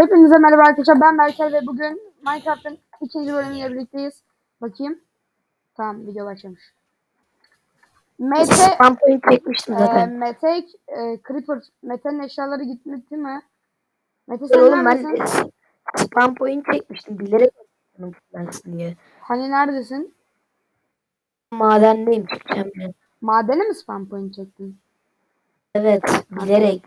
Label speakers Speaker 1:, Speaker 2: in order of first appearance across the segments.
Speaker 1: Hepinize merhaba arkadaşlar ben Berker ve bugün Minecraft'ın ikinci bölümüyle birlikteyiz. Bakayım. Tamam video başlamış. Mete,
Speaker 2: Spam point çekmiştim
Speaker 1: e,
Speaker 2: zaten.
Speaker 1: Mete, e, Creeper, Mete'nin eşyaları gitmedi mi? Mete sen
Speaker 2: oğlum ben
Speaker 1: neredesin?
Speaker 2: spam point çekmiştim bilerek fırlansın diye.
Speaker 1: Hani neredesin?
Speaker 2: Madendeyim çıkacağım ben.
Speaker 1: Madene mi spam point çektin?
Speaker 2: Evet bilerek.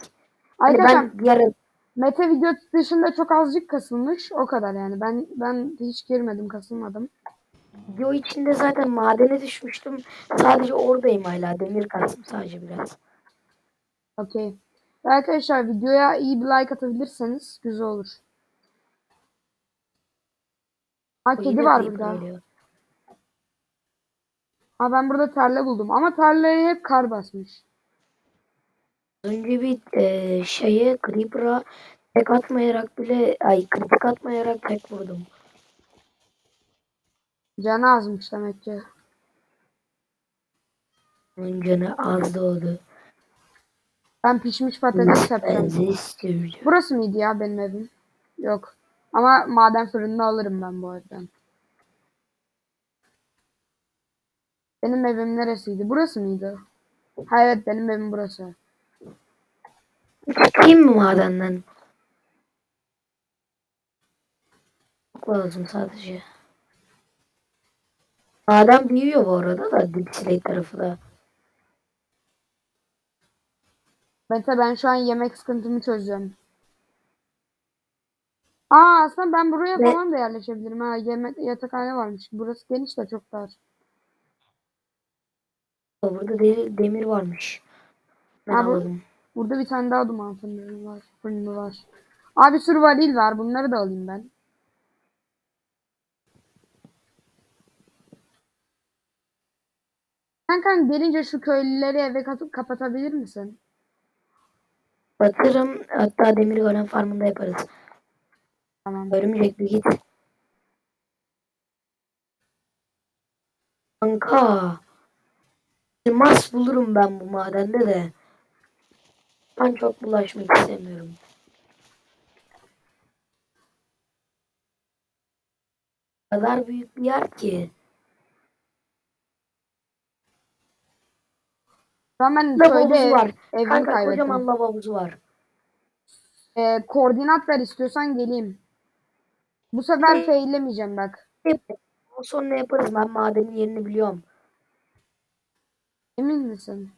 Speaker 2: Hani
Speaker 1: Arkadaşlar
Speaker 2: ben ara
Speaker 1: Mete video dışında çok azıcık kasılmış. O kadar yani. Ben ben hiç girmedim, kasılmadım.
Speaker 2: video içinde zaten madene düşmüştüm. Sadece oradayım hala demir kastım sadece biraz.
Speaker 1: Okey. Arkadaşlar videoya iyi bir like atabilirseniz güzel olur. Ha kedi
Speaker 2: yine
Speaker 1: var burada.
Speaker 2: geliyor.
Speaker 1: Ha ben burada tarla buldum ama tarlaya hep kar basmış.
Speaker 2: Önce bir e, şeye creeper'a tek atmayarak bile ay kritik atmayarak tek vurdum.
Speaker 1: Canı azmış demek ki.
Speaker 2: Onun canı az doğdu.
Speaker 1: Ben pişmiş patates yapacağım.
Speaker 2: İstiyorum.
Speaker 1: Burası mıydı ya benim evim? Yok. Ama maden fırınını alırım ben bu arada. Benim evim neresiydi? Burası mıydı? Ha evet benim evim burası.
Speaker 2: Çıkayım mı madenden? Lazım sadece. Maden büyüyor bu arada da Dipsilek tarafı da.
Speaker 1: Mete ben şu an yemek sıkıntımı çözüyorum. Aa aslında ben buraya
Speaker 2: Ne?
Speaker 1: falan da yerleşebilirim. Ha yemek yatakhane varmış. Burası geniş de çok dar.
Speaker 2: Burada de- demir varmış. Ben
Speaker 1: Ha, bu-
Speaker 2: alalım.
Speaker 1: Burada bir tane daha duman fırını var. Fırını var. Abi sürü varil var. Bunları da alayım ben. Kankan gelince şu köylüleri eve katıp kapatabilir misin?
Speaker 2: Batırım hatta demir golem farmında yaparız.
Speaker 1: Tamam.
Speaker 2: Örümcek bir git. Kanka. Elmas bulurum ben bu madende de. Ben çok bulaşmak istemiyorum. O kadar büyük bir yer ki. Lav
Speaker 1: köyde ev,
Speaker 2: var.
Speaker 1: evimi
Speaker 2: Kanka
Speaker 1: kaybettim.
Speaker 2: kocaman lav havuzu var.
Speaker 1: Ee, koordinat ver istiyorsan geleyim. Bu sefer
Speaker 2: Ne?
Speaker 1: faillemeyeceğim bak.
Speaker 2: Ondan sonra yaparız. Ben madenin yerini biliyorum.
Speaker 1: Emin misin?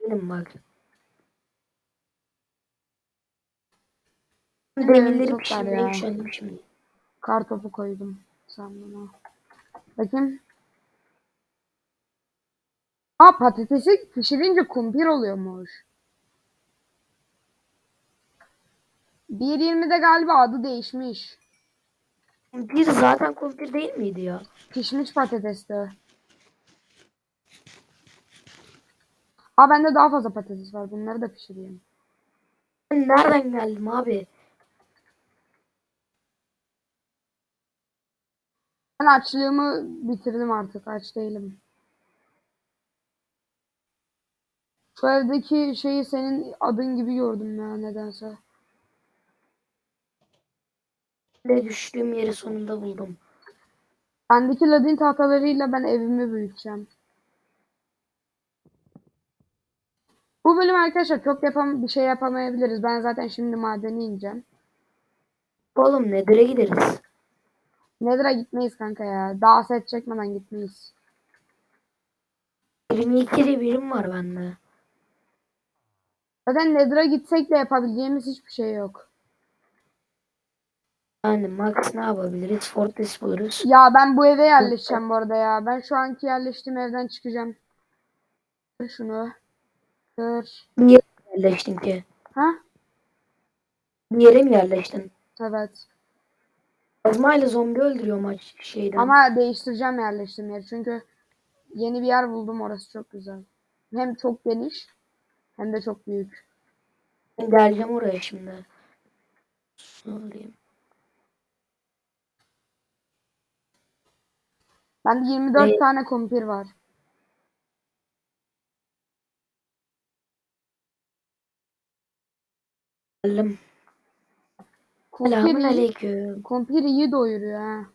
Speaker 2: Benim bak. Demirleri pişirmeye
Speaker 1: ya.
Speaker 2: üşendim şimdi.
Speaker 1: Kar topu koydum sandıma. Bakayım. Aa patatesi pişirince kumpir oluyormuş. 1.20'de galiba adı değişmiş.
Speaker 2: Bir zaten kumpir değil miydi ya?
Speaker 1: Pişmiş patatesti. Aa bende daha fazla patates var. Bunları da pişireyim.
Speaker 2: Ben nereden geldim abi?
Speaker 1: Ben açlığımı bitirdim artık. Aç değilim. Şu evdeki şeyi senin adın gibi gördüm ya nedense.
Speaker 2: Ne düştüğüm yeri sonunda buldum.
Speaker 1: Bendeki ladin tahtalarıyla ben evimi büyüteceğim. Bu bölüm arkadaşlar çok yapam bir şey yapamayabiliriz. Ben zaten şimdi madene ineceğim.
Speaker 2: Oğlum Nether'e gideriz.
Speaker 1: Nether'a gitmeyiz kanka ya. Daha set çekmeden gitmeyiz.
Speaker 2: 22 de birim var bende.
Speaker 1: Zaten Nether'a gitsek de yapabileceğimiz hiçbir şey yok.
Speaker 2: Yani Max ne yapabiliriz? Fortress buluruz.
Speaker 1: Ya ben bu eve yerleşeceğim bu arada ya. Ben şu anki yerleştiğim evden çıkacağım. Kır şunu. Kır.
Speaker 2: Mi yerleştin ki?
Speaker 1: Ha?
Speaker 2: Bir yere mi yerleştin?
Speaker 1: Evet.
Speaker 2: Kazmayla zombi öldürüyor maç şeyden.
Speaker 1: Ama değiştireceğim yerleştiğim yeri. Çünkü yeni bir yer buldum. Orası çok güzel. Hem çok geniş hem de çok büyük.
Speaker 2: Ben geleceğim oraya şimdi. Sorayım.
Speaker 1: Bende 24
Speaker 2: Ne?
Speaker 1: tane kumpir var.
Speaker 2: Geldim. Selamun
Speaker 1: Kumpir,
Speaker 2: aleyküm.
Speaker 1: kumpir iyi doyuruyor ha.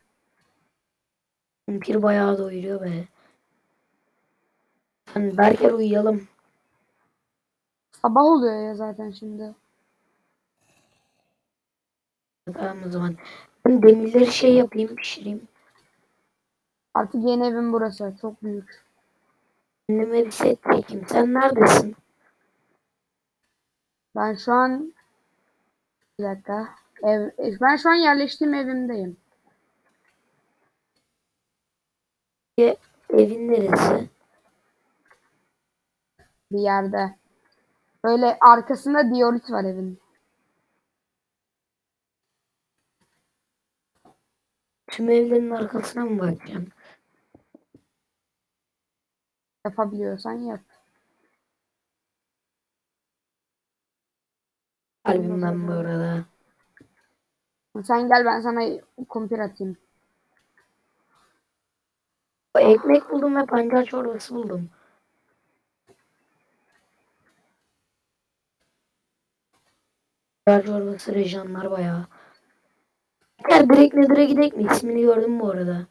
Speaker 2: Kumpir bayağı doyuruyor be. Hani Berker uyuyalım.
Speaker 1: Sabah oluyor ya zaten şimdi.
Speaker 2: Tamam o zaman. Ben demirleri şey yapayım pişireyim.
Speaker 1: Artık yeni evim burası. Çok büyük.
Speaker 2: Kendime bir set çekeyim. Sen neredesin?
Speaker 1: Ben şu an bir dakika. Ev, ben şu an yerleştiğim evimdeyim.
Speaker 2: E, Evin neresi?
Speaker 1: Bir yerde. Böyle arkasında diorit var evin.
Speaker 2: Tüm evlerin arkasına mı bakacağım?
Speaker 1: Yapabiliyorsan yap.
Speaker 2: Kalbim ben bu arada.
Speaker 1: Sen gel ben sana kumpir atayım.
Speaker 2: Ekmek buldum ve pancar çorbası buldum. Pancar çorbası rejanlar bayağı. Berker direkt Nether'a gidelim mi? İsmini gördüm bu arada.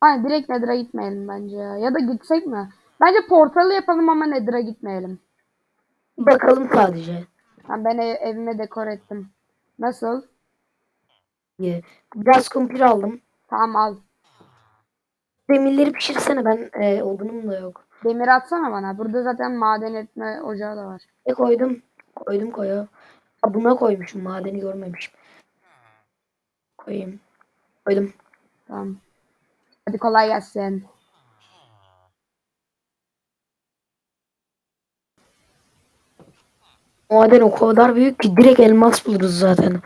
Speaker 1: Hayır direkt Nether'a gitmeyelim bence ya. Ya da gitsek mi? Bence portalı yapalım ama Nether'a gitmeyelim.
Speaker 2: Bakalım sadece.
Speaker 1: Ha, ben ev- evime dekor ettim. Nasıl?
Speaker 2: diye. Biraz kumpir aldım.
Speaker 1: Tamam al.
Speaker 2: Demirleri pişirsene ben e, odunum da yok.
Speaker 1: Demir atsana bana. Burada zaten maden etme ocağı da var.
Speaker 2: E koydum. Koydum koya. Ha, buna koymuşum madeni görmemişim. Koyayım. Koydum.
Speaker 1: Tamam. Hadi kolay gelsin.
Speaker 2: Maden o kadar büyük ki direkt elmas buluruz zaten.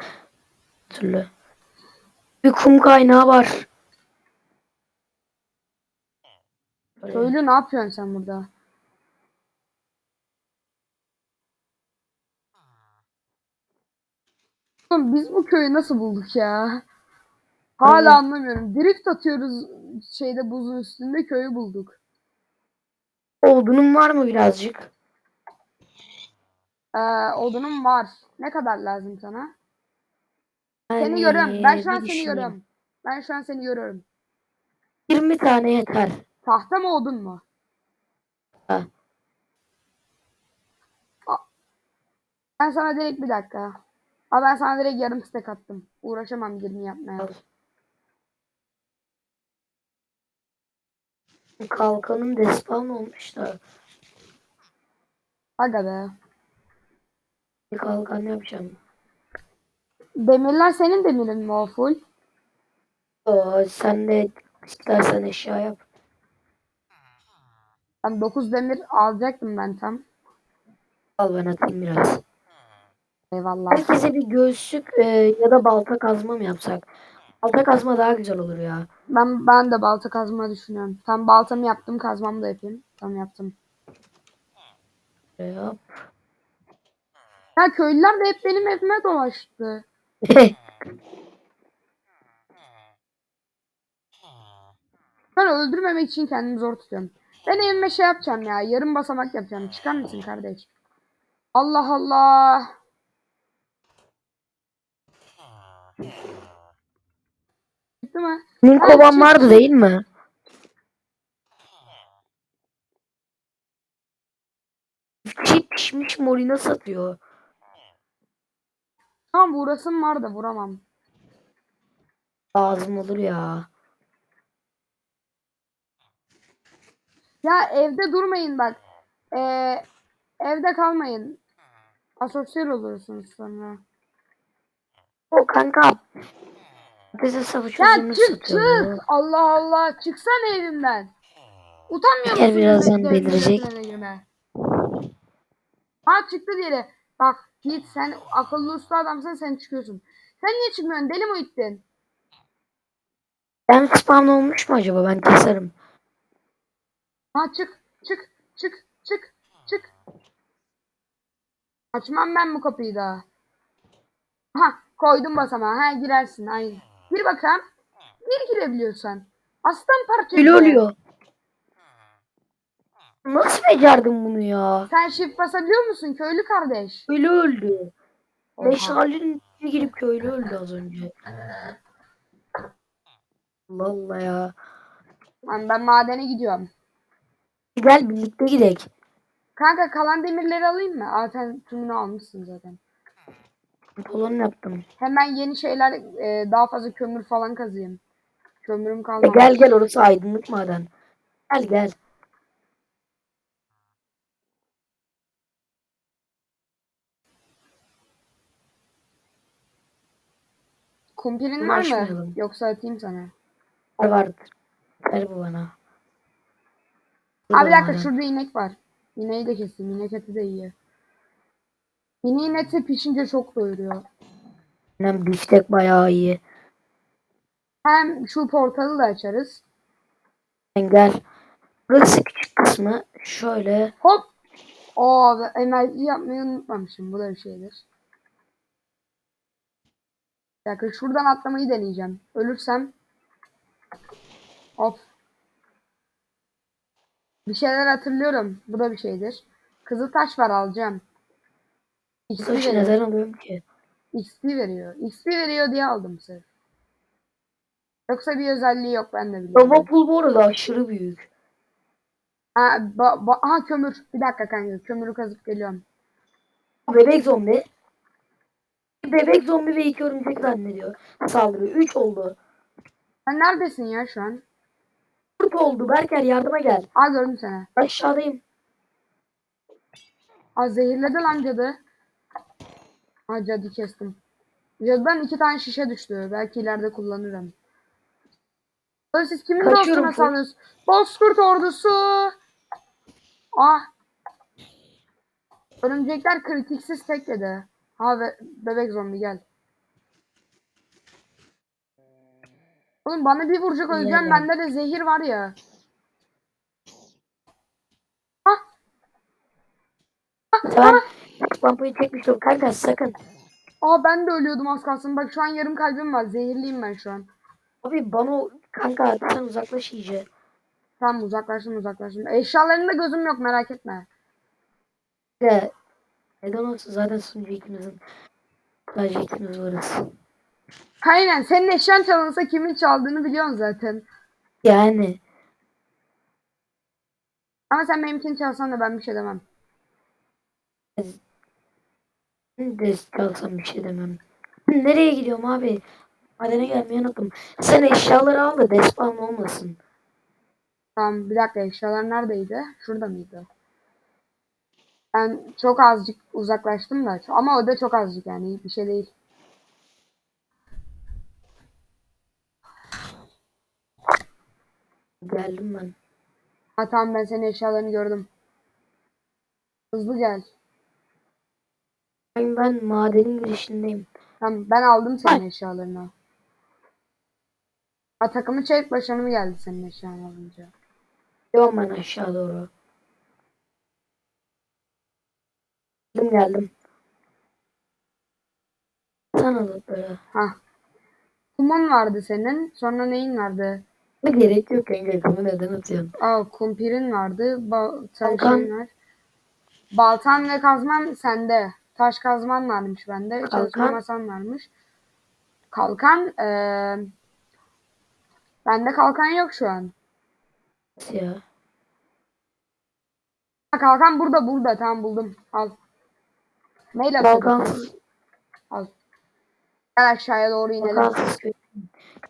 Speaker 2: Türlü. Bir kum kaynağı var.
Speaker 1: Köylü ne yapıyorsun sen burada? Oğlum biz bu köyü nasıl bulduk ya? Hala
Speaker 2: Evet.
Speaker 1: anlamıyorum. Drift atıyoruz şeyde buzun üstünde köyü bulduk.
Speaker 2: Odunun var mı birazcık?
Speaker 1: Ee, odunum var. Ne kadar lazım sana? Seni
Speaker 2: Yani
Speaker 1: görüyorum. Ben şu an seni görüyorum. Ben şu an seni görüyorum.
Speaker 2: 20 tane yeter.
Speaker 1: Tahta mı odun mu?
Speaker 2: Ha.
Speaker 1: Ben sana direkt bir dakika. Aa, ben sana direkt yarım stack attım. Uğraşamam 20 yapmaya.
Speaker 2: Al. Kalkanım despawn olmuş da.
Speaker 1: Aga be.
Speaker 2: Kalkan yapacağım.
Speaker 1: Demirler senin demirin mi o full?
Speaker 2: Sen de istersen eşya yap.
Speaker 1: Ben 9 demir alacaktım ben tam.
Speaker 2: Al ben atayım biraz.
Speaker 1: Eyvallah.
Speaker 2: Herkese bir göğüslük e, ya da balta kazma mı yapsak? Balta kazma daha güzel olur ya.
Speaker 1: Ben ben de balta kazma düşünüyorum. Tam baltamı yaptım, kazmamı da yapayım. Tam yaptım.
Speaker 2: Yap.
Speaker 1: Ya köylüler de hep benim evime dolaştı. Ben öldürmemek için kendimi zor tutuyorum. Ben evime şey yapacağım ya. Yarım basamak yapacağım. Çıkar mısın kardeş? Allah Allah. Çıktı mı?
Speaker 2: Senin kovan
Speaker 1: çık,
Speaker 2: vardı değil mi? Çift pişmiş morina satıyor.
Speaker 1: Tamam vurasım var da vuramam.
Speaker 2: Lazım olur ya.
Speaker 1: Ya evde durmayın bak. Ee, evde kalmayın. Asosyal olursunuz sonra.
Speaker 2: O kanka. Bize savaş
Speaker 1: Ya çık çık. Allah Allah. Çıksana evimden. Utanmıyor
Speaker 2: Gel
Speaker 1: musun?
Speaker 2: birazdan delirecek.
Speaker 1: evine girme? Ha çıktı diğeri. Bak git sen akıllı usta adamsın sen çıkıyorsun. Sen niye çıkmıyorsun? Deli mi gittin?
Speaker 2: Ben spawn olmuş mu acaba? Ben keserim.
Speaker 1: Ha çık çık çık çık çık. Açmam ben bu kapıyı daha. Ha koydum basamağa. Ha girersin aynı. Gir bakalım. Gir girebiliyorsan. Aslan parçası.
Speaker 2: Öyle oluyor. Nasıl becerdin bunu ya?
Speaker 1: Sen shift basabiliyor musun köylü kardeş?
Speaker 2: Öyle öldü.
Speaker 1: Oha.
Speaker 2: Meşalenin içine girip köylü öldü az önce. Allah Allah ya.
Speaker 1: Lan ben madene gidiyorum.
Speaker 2: Gel birlikte gidelim.
Speaker 1: Kanka kalan demirleri alayım mı? Aa sen tümünü almışsın zaten.
Speaker 2: Pantolon yaptım.
Speaker 1: Hemen yeni şeyler e, daha fazla kömür falan kazıyım. Kömürüm
Speaker 2: E
Speaker 1: kalmadı.
Speaker 2: gel gel orası aydınlık maden. Gel gel.
Speaker 1: Kumpirin var mı?
Speaker 2: Marshmallow.
Speaker 1: Yoksa atayım sana.
Speaker 2: Var vardır. Ver bu bana.
Speaker 1: Abi bir dakika
Speaker 2: maden.
Speaker 1: şurada inek var. İneği de kestim. İnek eti de iyi. İneğin eti pişince çok doyuruyor.
Speaker 2: Aynen biftek bayağı iyi.
Speaker 1: Hem şu portalı da açarız.
Speaker 2: Sen gel. Burası küçük kısmı. Şöyle.
Speaker 1: Hop. Oo enerji yapmayı unutmamışım. Bu da bir şeydir. Bir dakika şuradan atlamayı deneyeceğim. Ölürsem. Hop. Bir şeyler hatırlıyorum. Bu da bir şeydir. Kızıl taş var alacağım. XP
Speaker 2: Taşı neden alıyorum ki?
Speaker 1: XP veriyor. XP veriyor diye aldım sırf. Yoksa bir özelliği yok ben de biliyorum.
Speaker 2: Lava pool bu arada aşırı büyük.
Speaker 1: Ha, ba, ba, aha kömür. Bir dakika kanka. Kömürü kazıp geliyorum.
Speaker 2: Bebek zombi. Bebek zombi ve iki örümcek zannediyor. Saldırıyor. Üç oldu.
Speaker 1: Sen neredesin ya şu an?
Speaker 2: Dört oldu. Berker yardıma gel.
Speaker 1: Aa gördüm seni.
Speaker 2: Aşağıdayım.
Speaker 1: Aa zehirledi lan cadı. Aa cadı kestim. Cadıdan iki tane şişe düştü. Belki ileride kullanırım. Böyle siz kimin
Speaker 2: Kaçıyorum
Speaker 1: dostuna saldınız? Bozkurt ordusu. Ah. Örümcekler kritiksiz tek yedi. Ha ve bebek zombi gel. Oğlum bana bir vuracak öleceğim. Bende de zehir var ya. Ah.
Speaker 2: Ben lampayı çekmiştim. Kanka sakın.
Speaker 1: Aa ben de ölüyordum az kalsın. Bak şu an yarım kalbim var. Zehirliyim ben şu an.
Speaker 2: Abi bana kanka sen uzaklaş iyice.
Speaker 1: Tamam uzaklaştım uzaklaştım. Eşyalarında gözüm yok merak etme.
Speaker 2: De neden olsun zaten sunucu ikimizin. Sadece ikimiz varız.
Speaker 1: Aynen senin eşyan çalınsa kimin çaldığını biliyorsun zaten.
Speaker 2: Yani
Speaker 1: Ama sen benimkini çalsan da ben bir şey demem.
Speaker 2: ben de kalsam bir şey demem. Nereye gidiyorum abi? Madene gelmeyi unuttum. Sen eşyaları al da despawn olmasın.
Speaker 1: Tamam bir dakika eşyalar neredeydi? Şurada mıydı? Ben çok azıcık uzaklaştım da. Ama o da çok azıcık yani bir şey değil.
Speaker 2: Geldim ben.
Speaker 1: Ha tamam ben senin eşyalarını gördüm. Hızlı gel.
Speaker 2: Ben, ben madenin girişindeyim.
Speaker 1: Tamam ben aldım senin
Speaker 2: Ay.
Speaker 1: eşyalarını. Ha takımı çek başarı mı geldi senin eşyan alınca?
Speaker 2: Gidiyorum ben aşağı doğru. Geldim geldim. Sen al böyle.
Speaker 1: Ha. Kumun vardı senin. Sonra neyin vardı?
Speaker 2: Ne gerek yok kanka. Bunu neden atıyorsun?
Speaker 1: Aa kumpirin vardı. Ba
Speaker 2: Kalkan.
Speaker 1: var. Baltan ve kazman sende. Taş kazman varmış bende. Çalışma
Speaker 2: Kalkan.
Speaker 1: masan varmış. Kalkan eee bende kalkan yok şu an.
Speaker 2: Ya?
Speaker 1: Kalkan burada burada. Tamam buldum. Al. Neyle?
Speaker 2: Kalkansız,
Speaker 1: Al. Gel aşağıya doğru inelim.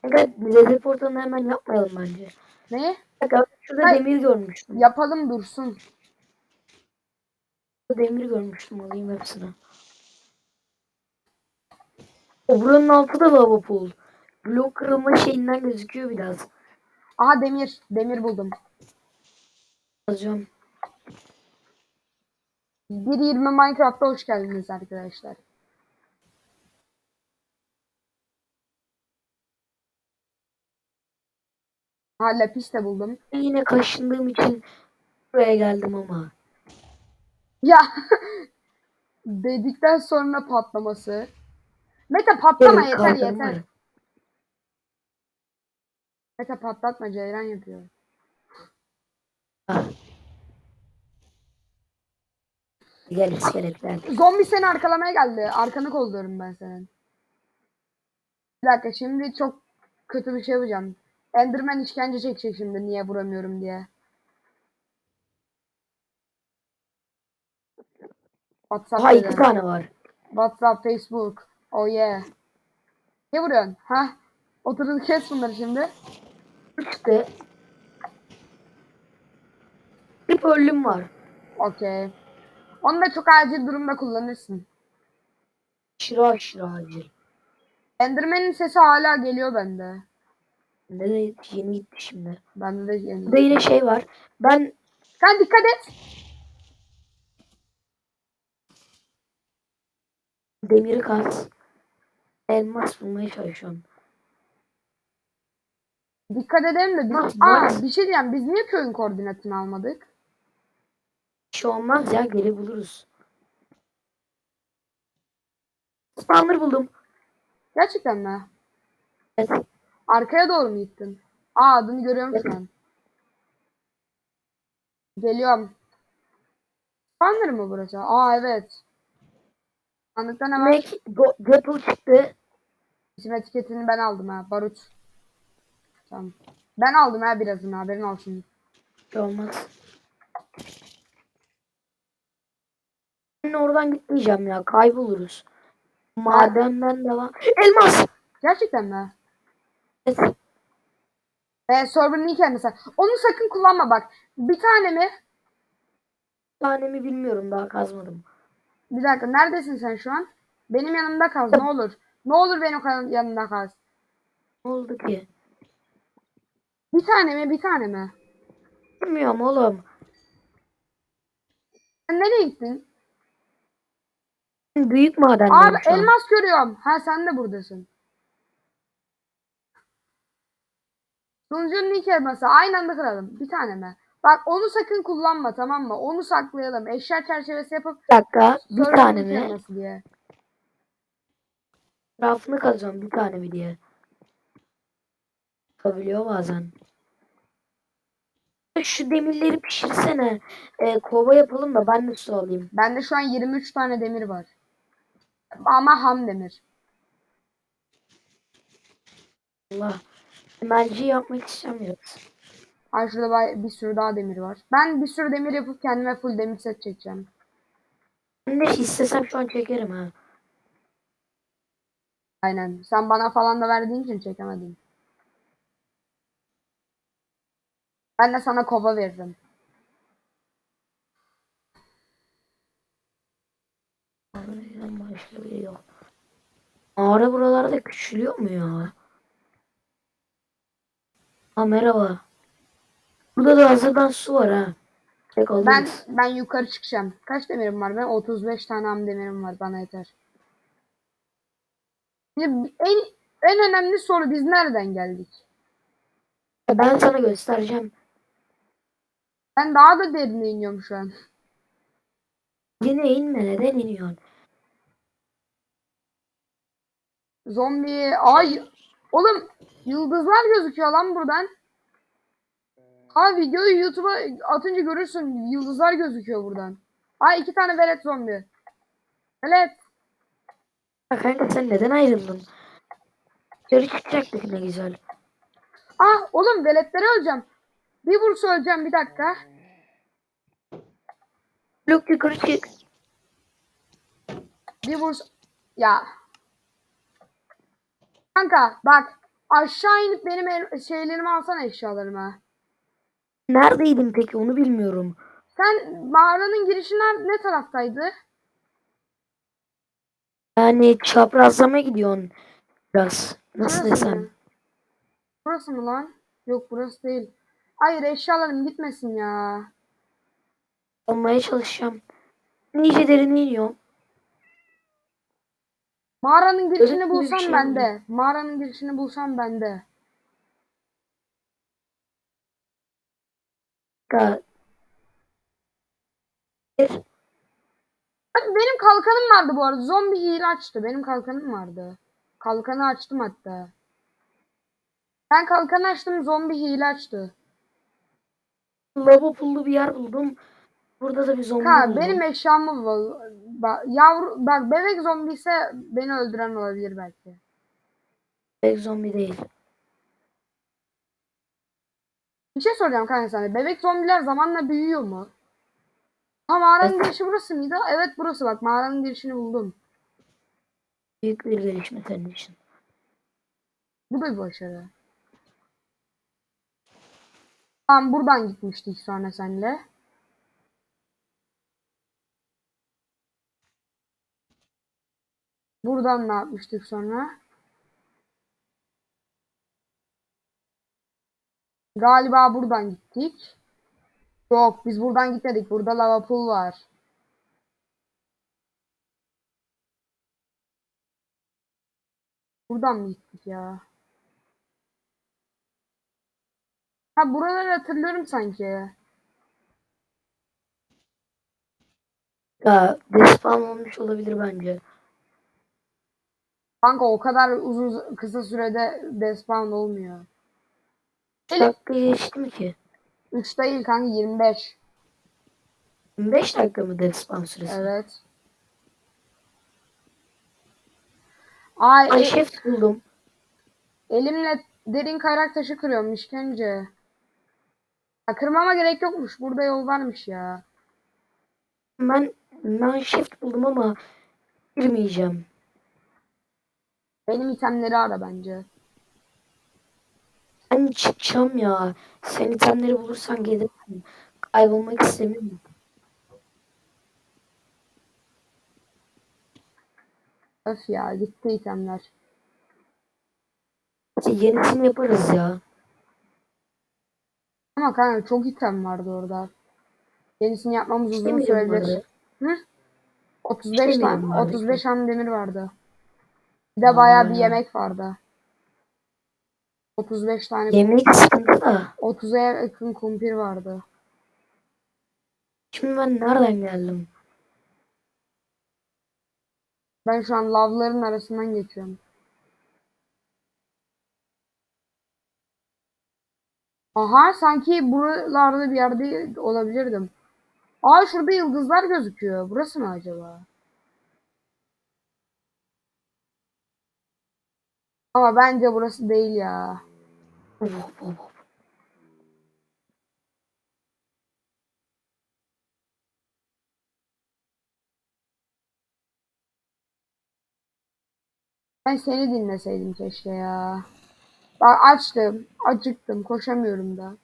Speaker 2: Kanka lezzet portalını hemen yapmayalım bence.
Speaker 1: Neyi?
Speaker 2: Kanka şurada
Speaker 1: Hayır.
Speaker 2: demir görmüştüm.
Speaker 1: Yapalım dursun.
Speaker 2: Demir görmüştüm alayım hepsini. O buranın altı da lava pool. Blok kırılma şeyinden gözüküyor biraz.
Speaker 1: Aha demir. Demir buldum.
Speaker 2: Alacağım.
Speaker 1: 1.20 Minecraft'a hoş geldiniz arkadaşlar. Ha lapis de buldum.
Speaker 2: Yine kaşındığım için buraya geldim ama.
Speaker 1: Ya dedikten sonra patlaması. Mete patlama
Speaker 2: Evet,
Speaker 1: yeter yeter.
Speaker 2: var.
Speaker 1: Mete patlatma Ceyran yapıyor.
Speaker 2: Ah, Gel iskeletler.
Speaker 1: Zombi seni arkalamaya geldi. Arkanı kolluyorum ben senin. Bir dakika şimdi çok kötü bir şey yapacağım. Enderman işkence çekecek şimdi niye vuramıyorum diye. WhatsApp
Speaker 2: Aha iki tane var.
Speaker 1: WhatsApp, Facebook. Oh yeah. Ne vuruyorsun? Ha? Oturun kes bunları şimdi.
Speaker 2: İşte. Bir bölüm var.
Speaker 1: Okey. Onu da çok acil durumda kullanırsın.
Speaker 2: Aşırı aşırı acil.
Speaker 1: Enderman'in sesi hala geliyor bende.
Speaker 2: Bende de yeni gitti şimdi.
Speaker 1: Bende de yeni.
Speaker 2: Burada yine şey var. Ben
Speaker 1: Sen dikkat et.
Speaker 2: demiri kaz. Elmas bulmaya çalışıyorum.
Speaker 1: Dikkat edelim de biz... Aa bir şey diyeceğim. Biz niye köyün koordinatını almadık?
Speaker 2: Bir şey olmaz ya geri buluruz. Spawner buldum.
Speaker 1: Gerçekten mi?
Speaker 2: Evet.
Speaker 1: Arkaya doğru mu gittin? Aa adını görüyorum şu an. Geliyorum. Spawner mı burası? Aa evet. Sandıktan hemen
Speaker 2: Mac Go- Apple çıktı.
Speaker 1: isim etiketini ben aldım ha. Barut. Tamam. Ben aldım ha birazını haberin olsun.
Speaker 2: Şey olmaz. Oradan gitmeyeceğim ya. Kayboluruz. Madenden devam. Elmas.
Speaker 1: Gerçekten mi?
Speaker 2: Evet.
Speaker 1: Ve server'ın ilk. Onu sakın kullanma bak. Bir tane mi?
Speaker 2: Tanemi bilmiyorum daha kazmadım.
Speaker 1: Bir dakika neredesin sen şu an? Benim yanımda kaz ne olur. Ne olur benim yanımda kaz.
Speaker 2: Ne oldu ki?
Speaker 1: Bir tane mi bir tane mi?
Speaker 2: Bilmiyorum oğlum.
Speaker 1: Sen nereye gittin?
Speaker 2: Büyük madendeyim
Speaker 1: Abi elmas görüyorum. Ha sen de buradasın. Sunucunun ilk elması aynı anda kıralım. Bir tane mi? Bak onu sakın kullanma tamam mı? Onu saklayalım. Eşya çerçevesi yapıp
Speaker 2: Bir dakika. Bir tane mi?
Speaker 1: diye.
Speaker 2: Etrafını kazıyorum bir tane mi diye. Çıkabiliyor bazen. Şu demirleri pişirsene. Ee, kova yapalım da ben de su alayım.
Speaker 1: Bende şu an 23 tane demir var. Ama ham demir.
Speaker 2: Allah. Emelci yapmak istemiyoruz.
Speaker 1: Bay- bir sürü daha demir var. Ben bir sürü demir yapıp kendime full demir set çekeceğim.
Speaker 2: Ben de istesem şu an çekerim ha.
Speaker 1: Aynen. Sen bana falan da verdiğin için çekemedim. Ben de sana kova veririm.
Speaker 2: Başlıyor? Mağara buralarda küçülüyor mu ya? Ha merhaba. Burada da hazırdan su var ha. Tek
Speaker 1: Ben ben yukarı çıkacağım. Kaç demirim var? Ben 35 tane ham demirim var. Bana yeter. Şimdi en en önemli soru biz nereden geldik?
Speaker 2: Ben sana göstereceğim.
Speaker 1: Ben daha da derine iniyorum şu an.
Speaker 2: Yine inme neden iniyorsun?
Speaker 1: Zombi ay oğlum yıldızlar gözüküyor lan buradan. Ha videoyu YouTube'a atınca görürsün yıldızlar gözüküyor buradan. Ha iki tane velet zombi. Velet.
Speaker 2: Ya kanka sen neden ayrıldın? Dışarı çıkacaktık ne güzel.
Speaker 1: Ah oğlum veletleri öleceğim. Bir vursa öleceğim bir dakika.
Speaker 2: Blok yukarı çık.
Speaker 1: Bir vursa. Ya. Kanka bak aşağı inip benim el- şeylerimi alsana eşyalarımı.
Speaker 2: Neredeydin peki onu bilmiyorum.
Speaker 1: Sen mağaranın girişi ner- ne taraftaydı?
Speaker 2: Yani çaprazlama gidiyorsun biraz. Nasıl
Speaker 1: Burası
Speaker 2: desem.
Speaker 1: mı? Burası mı lan? Yok burası değil. Hayır eşyalarım gitmesin ya.
Speaker 2: Almaya çalışacağım. İyice derine iniyorum.
Speaker 1: Mağaranın girişini
Speaker 2: Evet,
Speaker 1: bulsam
Speaker 2: şey
Speaker 1: bende. Mağaranın girişini bulsam bende. Bak benim kalkanım vardı bu arada. Zombi hile açtı. Benim kalkanım vardı. Kalkanı açtım hatta. Ben kalkanı açtım zombi hile açtı.
Speaker 2: Lava pullu bir yer buldum. Burada da bir zombi
Speaker 1: Ha
Speaker 2: buldum.
Speaker 1: benim eşyamı bul. Bak, yavru, bak bebek zombi ise beni öldüren olabilir belki.
Speaker 2: Bebek zombi değil.
Speaker 1: Bir şey soracağım kanka sana. Bebek zombiler zamanla büyüyor mu? Ha mağaranın
Speaker 2: Evet.
Speaker 1: girişi burası mıydı? Evet burası bak mağaranın girişini buldum.
Speaker 2: Büyük bir gelişme senin için.
Speaker 1: Bu da bir başarı. Tamam buradan gitmiştik sonra senle. Buradan ne yapmıştık sonra? Galiba buradan gittik. Yok biz buradan gitmedik. Burada lava pool var. Buradan mı gittik ya? Ha buraları hatırlıyorum sanki.
Speaker 2: Ya despawn olmuş olabilir bence.
Speaker 1: Kanka o kadar uzun kısa sürede despawn olmuyor.
Speaker 2: Dakika geçti mi ki?
Speaker 1: 3 değil kanka 25.
Speaker 2: 25 dakika mı despawn süresi?
Speaker 1: Evet. Ay,
Speaker 2: Ay şef buldum.
Speaker 1: elimle derin kayrak taşı kırıyorum işkence. Ya kırmama gerek yokmuş. Burada yol varmış ya.
Speaker 2: Ben ben shift buldum ama girmeyeceğim.
Speaker 1: Benim itemleri ara bence.
Speaker 2: Ben çıkacağım ya. Sen itemleri bulursan gelirsin. Kaybolmak istemiyorum.
Speaker 1: Öf ya gitti itemler.
Speaker 2: Yenisini yaparız ya.
Speaker 1: Ama kanka çok item vardı orada. Yenisini yapmamız uzun sürebilir. Hı? 35
Speaker 2: İstemiyorum
Speaker 1: tane,
Speaker 2: vardı.
Speaker 1: 35 tane demir vardı. Bir de bayağı bir yemek vardı. 35 tane,
Speaker 2: Yemek sıkıntı da.
Speaker 1: 30'a yakın kumpir vardı.
Speaker 2: Şimdi ben nereden geldim?
Speaker 1: Ben şu an lavların arasından geçiyorum. Aha sanki buralarda bir yerde olabilirdim. Aa şurada yıldızlar gözüküyor. Burası mı acaba? Ama bence burası değil ya.
Speaker 2: Of, of, of.
Speaker 1: Ben seni dinleseydim keşke ya. Bak açtım. Acıktım. Koşamıyorum da.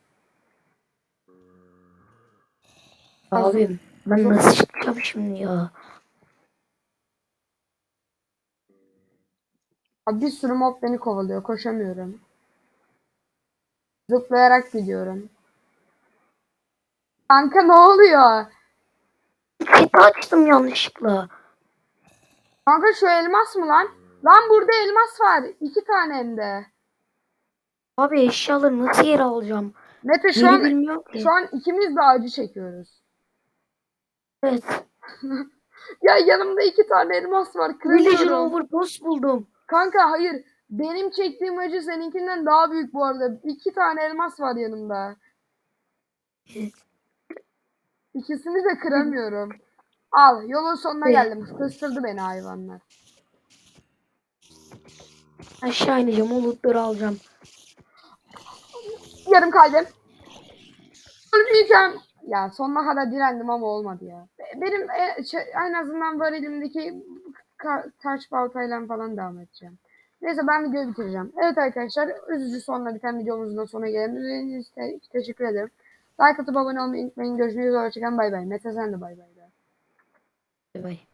Speaker 2: Abim ben nasıl çıkacağım şimdi ya?
Speaker 1: Abi bir sürü mob beni kovalıyor. Koşamıyorum. Zıplayarak gidiyorum. Kanka ne oluyor?
Speaker 2: Keti açtım yanlışlıkla.
Speaker 1: Kanka şu elmas mı lan? Lan burada elmas var. İki tane hem de.
Speaker 2: Abi eşyaları nasıl yere alacağım?
Speaker 1: Mete şu
Speaker 2: Yeri
Speaker 1: an,
Speaker 2: bilmiyorum ki.
Speaker 1: şu an ikimiz de acı çekiyoruz.
Speaker 2: Evet.
Speaker 1: Ya yanımda iki tane elmas var.
Speaker 2: Villager
Speaker 1: Kırıyorum.
Speaker 2: Overpost buldum.
Speaker 1: Kanka hayır. Benim çektiğim acı seninkinden daha büyük bu arada. İki tane elmas var yanımda. İkisini de kıramıyorum. Al yolun sonuna geldim. Kıstırdı beni hayvanlar.
Speaker 2: Aşağı ineceğim. O lootları alacağım.
Speaker 1: Yarım kalbim. Ölmeyeceğim. Ya sonuna kadar direndim ama olmadı ya. Be- Benim e, şey, en azından böyle elimdeki ka- taş baltayla falan devam edeceğim. Neyse ben videoyu bitireceğim. Evet arkadaşlar üzücü sonla biten videomuzun da sonuna için te- teşekkür ederim. Like atıp abone olmayı unutmayın. Görüşmek üzere. Hoşçakalın. Bay bay. Mete sen de bay bay.
Speaker 2: Bay bay.